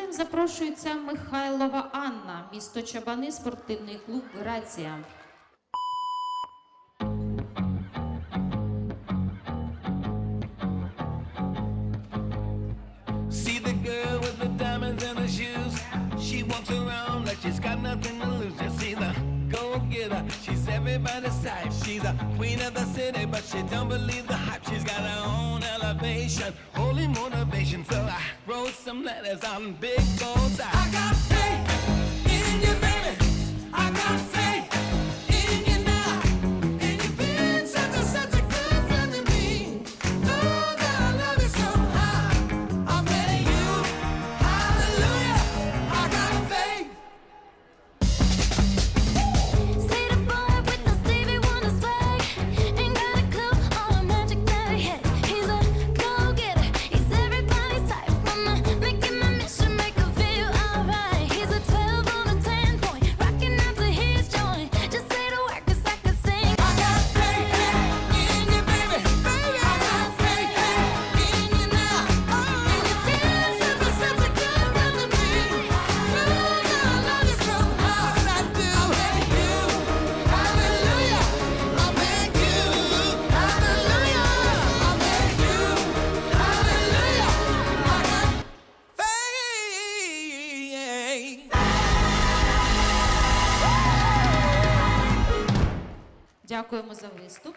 Останнім запрошується Михайлова Анна, місто Чабани, спортивний клуб Грація. She's everybody's type. She's a queen of the city, but she don't believe motivation, holy motivation. So I wrote some letters on big goals. I Дякуємо за виступ.